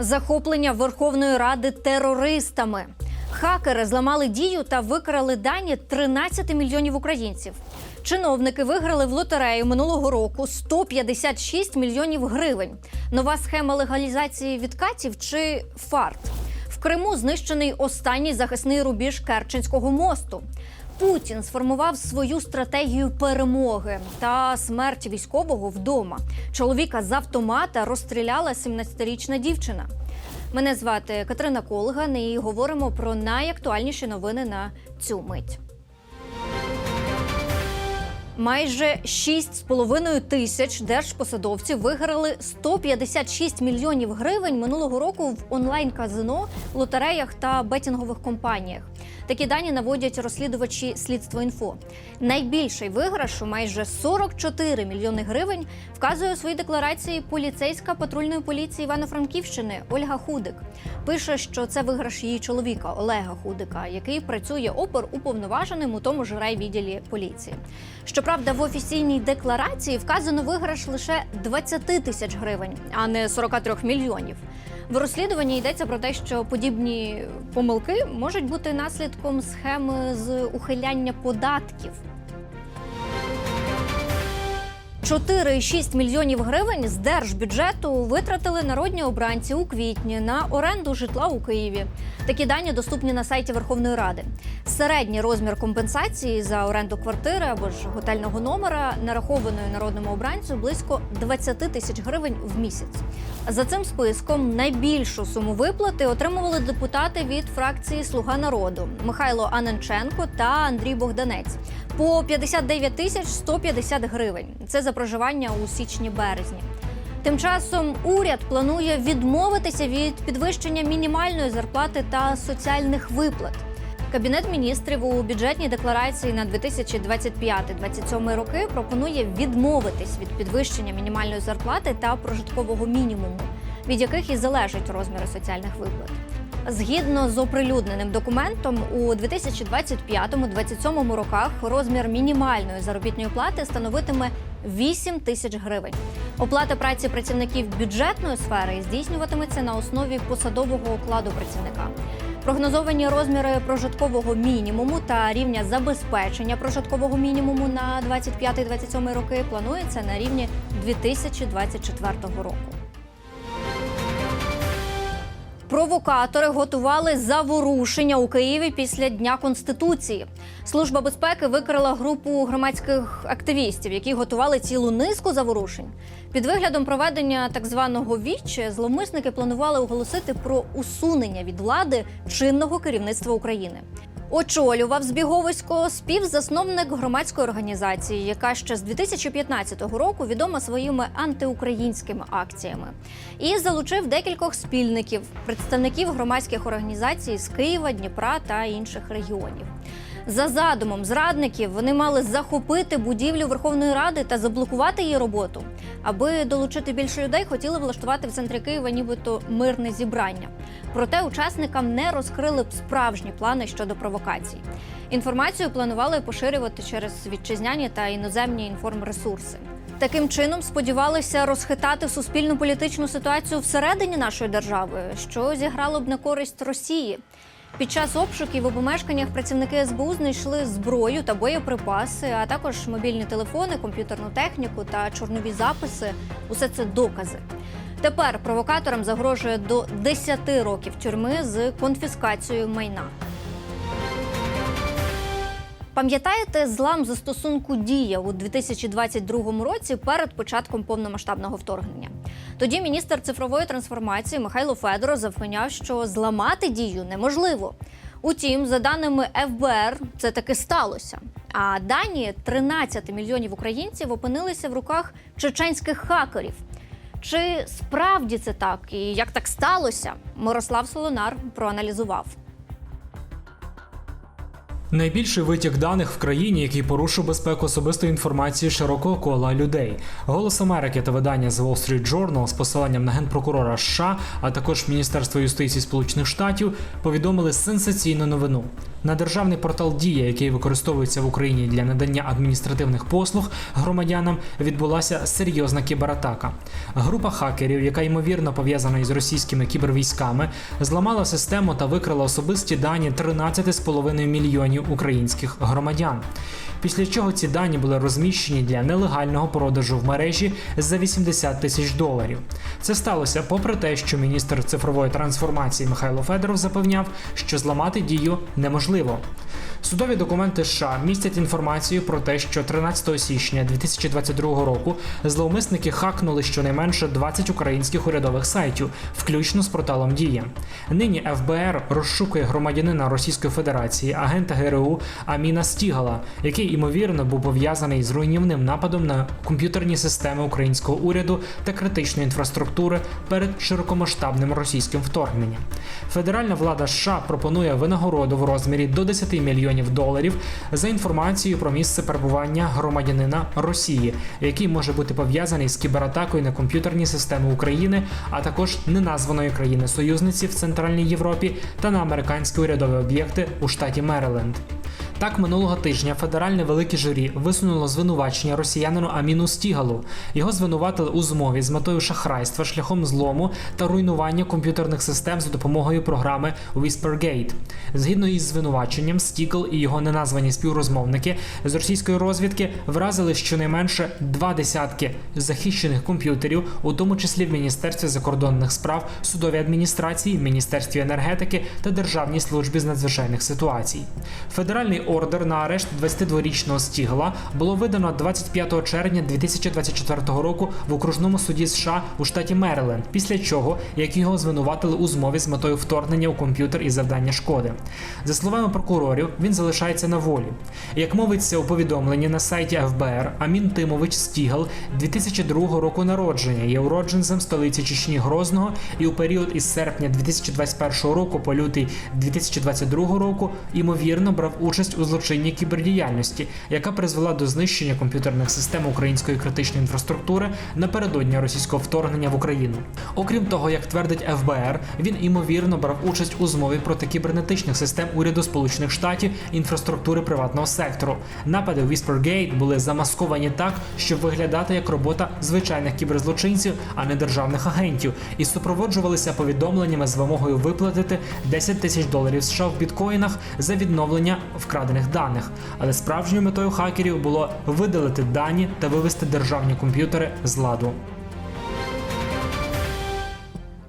Захоплення Верховної Ради терористами. Хакери зламали дію та викрали дані 13 мільйонів українців. Чиновники виграли в лотерею минулого року 156 мільйонів гривень. Нова схема легалізації відкатів чи фарт. В Криму знищений останній захисний рубіж Керченського мосту. Путін сформував свою стратегію перемоги та смерть військового вдома. Чоловіка з автомата розстріляла 17-річна дівчина. Мене звати Катерина Колган і говоримо про найактуальніші новини на цю мить. Майже 6,5 тисяч держпосадовців виграли 156 мільйонів гривень минулого року в онлайн-казино, лотереях та бетінгових компаніях. Такі дані наводять розслідувачі слідство інфо. Найбільший виграш у майже 44 мільйони гривень вказує у своїй декларації поліцейська патрульної поліції Івано-Франківщини Ольга Худик. Пише, що це виграш її чоловіка Олега Худика, який працює опер уповноваженим у тому ж райвідділі поліції. Щоправда, в офіційній декларації вказано виграш лише 20 тисяч гривень, а не 43 мільйонів. В розслідуванні йдеться про те, що подібні помилки можуть бути наслідком схеми з ухиляння податків. 4,6 мільйонів гривень з держбюджету витратили народні обранці у квітні на оренду житла у Києві. Такі дані доступні на сайті Верховної Ради. Середній розмір компенсації за оренду квартири або ж готельного номера, нарахованої народному обранцю, близько 20 тисяч гривень в місяць. За цим списком найбільшу суму виплати отримували депутати від фракції Слуга народу Михайло Аненченко та Андрій Богданець по 59 тисяч 150 гривень. Це за проживання у січні-березні. Тим часом уряд планує відмовитися від підвищення мінімальної зарплати та соціальних виплат. Кабінет міністрів у бюджетній декларації на 2025-2027 роки пропонує відмовитись від підвищення мінімальної зарплати та прожиткового мінімуму, від яких і залежать розміри соціальних виплат. Згідно з оприлюдненим документом, у 2025-2027 роках розмір мінімальної заробітної плати становитиме 8 тисяч гривень. Оплата праці працівників бюджетної сфери здійснюватиметься на основі посадового окладу працівника. Прогнозовані розміри прожиткового мінімуму та рівня забезпечення прожиткового мінімуму на 25-27 роки планується на рівні 2024 року. Провокатори готували заворушення у Києві після Дня Конституції. Служба безпеки викрила групу громадських активістів, які готували цілу низку заворушень. Під виглядом проведення так званого віччя зловмисники планували оголосити про усунення від влади чинного керівництва України. Очолював збіговисько співзасновник громадської організації, яка ще з 2015 року відома своїми антиукраїнськими акціями, і залучив декількох спільників, представників громадських організацій з Києва, Дніпра та інших регіонів. За задумом зрадників вони мали захопити будівлю Верховної Ради та заблокувати її роботу. Аби долучити більше людей, хотіли влаштувати в центрі Києва, нібито мирне зібрання. Проте учасникам не розкрили б справжні плани щодо провокацій. Інформацію планували поширювати через вітчизняні та іноземні інформресурси. Таким чином сподівалися розхитати суспільну політичну ситуацію всередині нашої держави, що зіграло б на користь Росії. Під час обшуків у помешканнях працівники СБУ знайшли зброю та боєприпаси, а також мобільні телефони, комп'ютерну техніку та чорнові записи. Усе це докази. Тепер провокаторам загрожує до 10 років тюрми з конфіскацією майна. Пам'ятаєте злам застосунку Дія у 2022 році перед початком повномасштабного вторгнення? Тоді міністр цифрової трансформації Михайло Федоров запевняв, що зламати дію неможливо. Утім, за даними ФБР, це таки сталося. А дані 13 мільйонів українців опинилися в руках чеченських хакерів. Чи справді це так і як так сталося? Мирослав Солонар проаналізував. Найбільший витік даних в країні, який порушив безпеку особистої інформації широкого кола людей. Голос Америки та видання The Wall Street Journal з посиланням на генпрокурора США, а також Міністерство юстиції Сполучених Штатів повідомили сенсаційну новину. На державний портал Дія, який використовується в Україні для надання адміністративних послуг громадянам, відбулася серйозна кібератака. Група хакерів, яка ймовірно пов'язана із російськими кібервійськами, зламала систему та викрила особисті дані 13,5 мільйонів українських громадян. Після чого ці дані були розміщені для нелегального продажу в мережі за 80 тисяч доларів. Це сталося попри те, що міністр цифрової трансформації Михайло Федоров запевняв, що зламати дію неможливо. Судові документи США містять інформацію про те, що 13 січня 2022 року зловмисники хакнули щонайменше 20 українських урядових сайтів, включно з порталом Дія. Нині ФБР розшукує громадянина Російської Федерації, агента ГРУ Аміна Стігала, який ймовірно був пов'язаний з руйнівним нападом на комп'ютерні системи українського уряду та критичної інфраструктури перед широкомасштабним російським вторгненням. Федеральна влада США пропонує винагороду в розмірі до 10 мільйонів доларів за інформацією про місце перебування громадянина Росії, який може бути пов'язаний з кібератакою на комп'ютерні системи України, а також неназваної країни-союзниці в Центральній Європі та на американські урядові об'єкти у штаті Мериленд. Так, минулого тижня федеральне велике журі висунуло звинувачення росіянину Аміну Стігалу. Його звинуватили у змові з метою шахрайства шляхом злому та руйнування комп'ютерних систем за допомогою програми Whispergate. Згідно із звинуваченням, Стігл і його неназвані співрозмовники з російської розвідки вразили щонайменше два десятки захищених комп'ютерів, у тому числі в Міністерстві закордонних справ, судовій адміністрації, Міністерстві енергетики та Державній службі з надзвичайних ситуацій. Федеральний ордер на арешт 22-річного Стігла було видано 25 червня 2024 року в окружному суді США у штаті Мериленд, після чого як його звинуватили у змові з метою вторгнення у комп'ютер і завдання шкоди. За словами прокурорів, він залишається на волі. Як мовиться у повідомленні на сайті ФБР, Амін Тимович Стігл 2002 року народження є уродженцем столиці Чечні Грозного і у період із серпня 2021 року по лютий 2022 року ймовірно брав участь у злочинній кібердіяльності, яка призвела до знищення комп'ютерних систем української критичної інфраструктури напередодні російського вторгнення в Україну. Окрім того, як твердить ФБР, він ймовірно брав участь у змові проти кібернетичних систем уряду Сполучених Штатів інфраструктури приватного сектору. Напади в Whispergate були замасковані так, щоб виглядати як робота звичайних кіберзлочинців, а не державних агентів, і супроводжувалися повідомленнями з вимогою виплатити 10 тисяч доларів США в біткоїнах за відновлення вкрадених даних. Але справжньою метою хакерів було видалити дані та вивести державні комп'ютери з ладу.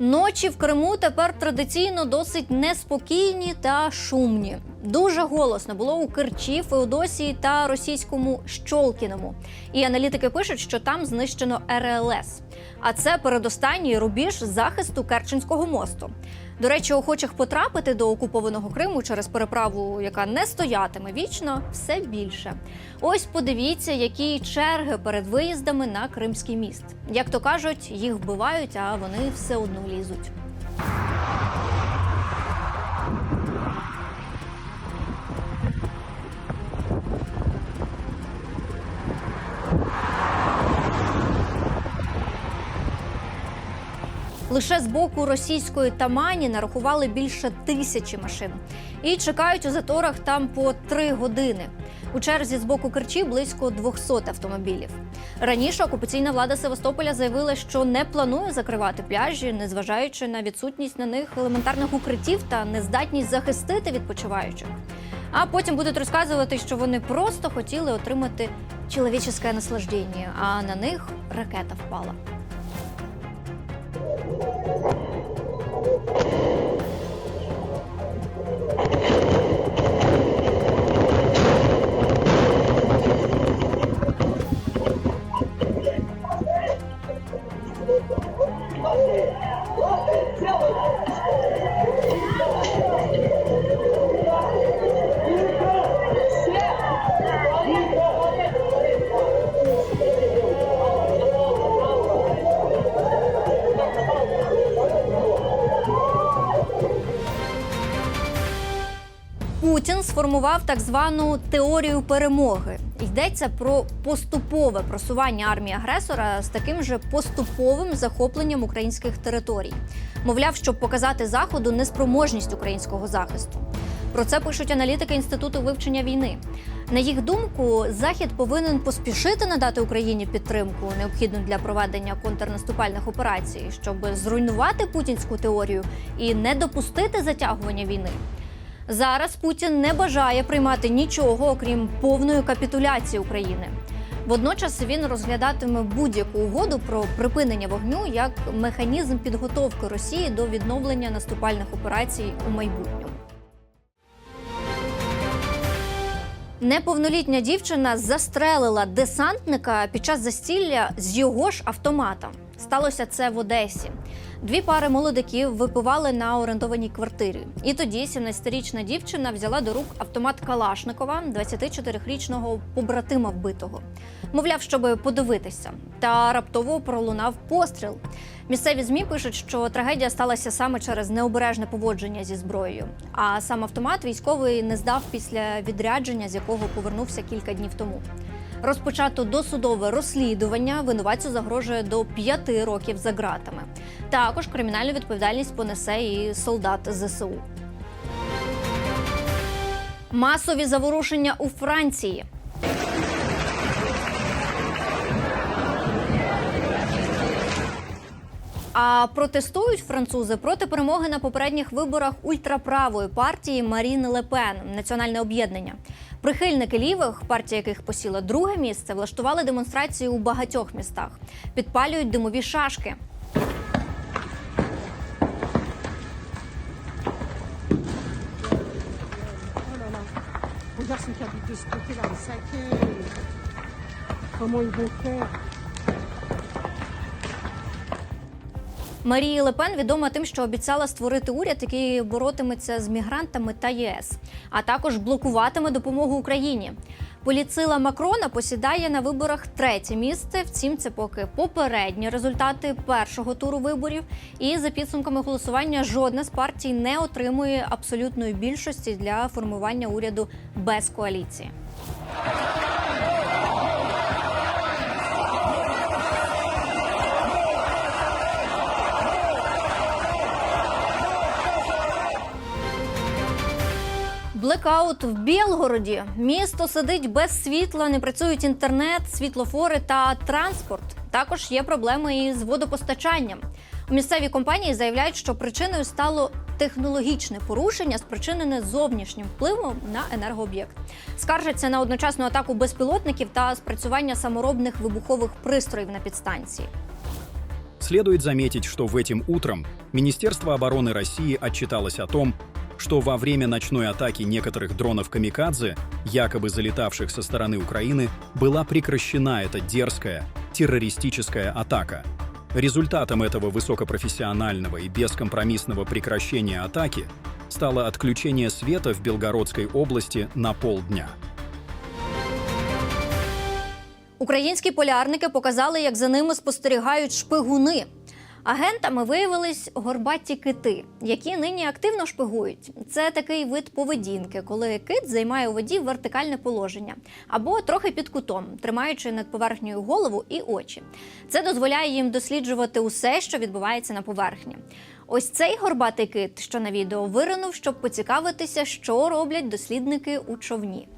Ночі в Криму тепер традиційно досить неспокійні та шумні. Дуже голосно було у Керчі, Феодосії та російському Щолкіному. І аналітики пишуть, що там знищено РЛС. А це передостанній рубіж захисту Керченського мосту. До речі, охочих потрапити до окупованого Криму через переправу, яка не стоятиме вічно, все більше. Ось подивіться, які черги перед виїздами на Кримський міст. Як то кажуть, їх вбивають, а вони все одно лізуть. Лише з боку російської Тамані нарахували більше тисячі машин і чекають у заторах там по три години. У черзі з боку Керчі близько 200 автомобілів. Раніше окупаційна влада Севастополя заявила, що не планує закривати пляжі, незважаючи на відсутність на них елементарних укриттів та нездатність захистити відпочиваючих. А потім будуть розказувати, що вони просто хотіли отримати чоловіческе наслаждення, а на них ракета впала. Сформував так звану теорію перемоги. Йдеться про поступове просування армії агресора з таким же поступовим захопленням українських територій. Мовляв, щоб показати заходу неспроможність українського захисту. Про це пишуть аналітики інституту вивчення війни. На їх думку, захід повинен поспішити надати Україні підтримку, необхідну для проведення контрнаступальних операцій, щоб зруйнувати путінську теорію і не допустити затягування війни. Зараз Путін не бажає приймати нічого, окрім повної капітуляції України. Водночас він розглядатиме будь-яку угоду про припинення вогню як механізм підготовки Росії до відновлення наступальних операцій у майбутньому. Неповнолітня дівчина застрелила десантника під час застілля з його ж автомата. Сталося це в Одесі. Дві пари молодиків випивали на орендованій квартирі. І тоді 17-річна дівчина взяла до рук автомат Калашникова, 24-річного побратима вбитого. Мовляв, щоб подивитися. Та раптово пролунав постріл. Місцеві змі пишуть, що трагедія сталася саме через необережне поводження зі зброєю. А сам автомат військовий не здав після відрядження, з якого повернувся кілька днів тому. Розпочато досудове розслідування винуватцю загрожує до п'яти років за ґратами. Також кримінальну відповідальність понесе і солдат ЗСУ. Масові заворушення у Франції. А протестують французи проти перемоги на попередніх виборах ультраправої партії Маріни Лепен Національне об'єднання. Прихильники лівих, партія яких посіла друге місце, влаштували демонстрації у багатьох містах, підпалюють димові шашки. Regarde qui habitent de ce côté-là, le saké. Comment ils vont faire Марії Лепен відома тим, що обіцяла створити уряд, який боротиметься з мігрантами та ЄС, а також блокуватиме допомогу Україні. Поліцила Макрона посідає на виборах третє місце. Втім, це поки попередні результати першого туру виборів. І за підсумками голосування жодна з партій не отримує абсолютної більшості для формування уряду без коаліції. Блекаут в Білгороді. Місто сидить без світла, не працюють інтернет, світлофори та транспорт. Також є проблеми із водопостачанням. У місцевій компанії заявляють, що причиною стало технологічне порушення, спричинене зовнішнім впливом на енергооб'єкт. Скаржаться на одночасну атаку безпілотників та спрацювання саморобних вибухових пристроїв на підстанції. Следует заметить, что в этим утром Министерство обороны России отчиталось о том, что во время ночной атаки некоторых дронов «Камикадзе», якобы залетавших со стороны Украины, была прекращена эта дерзкая террористическая атака. Результатом этого высокопрофессионального и бескомпромиссного прекращения атаки стало отключение света в Белгородской области на полдня. Українські полярники показали, як за ними спостерігають шпигуни. Агентами виявились горбаті кити, які нині активно шпигують. Це такий вид поведінки, коли кит займає у воді вертикальне положення або трохи під кутом, тримаючи над поверхнею голову і очі. Це дозволяє їм досліджувати усе, що відбувається на поверхні. Ось цей горбатий кит, що на відео виринув, щоб поцікавитися, що роблять дослідники у човні.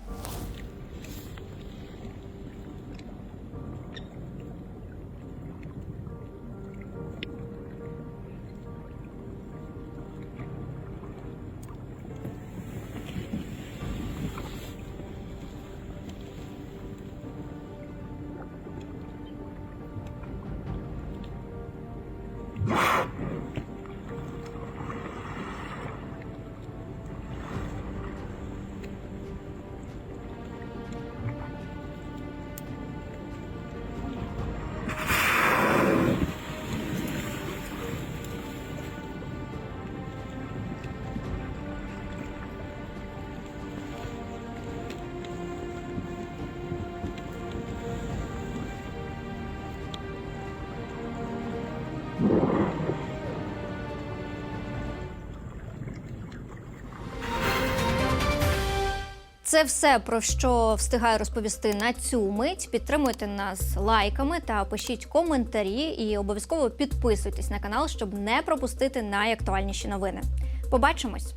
Це все про що встигаю розповісти на цю мить. Підтримуйте нас лайками та пишіть коментарі, і обов'язково підписуйтесь на канал, щоб не пропустити найактуальніші новини. Побачимось!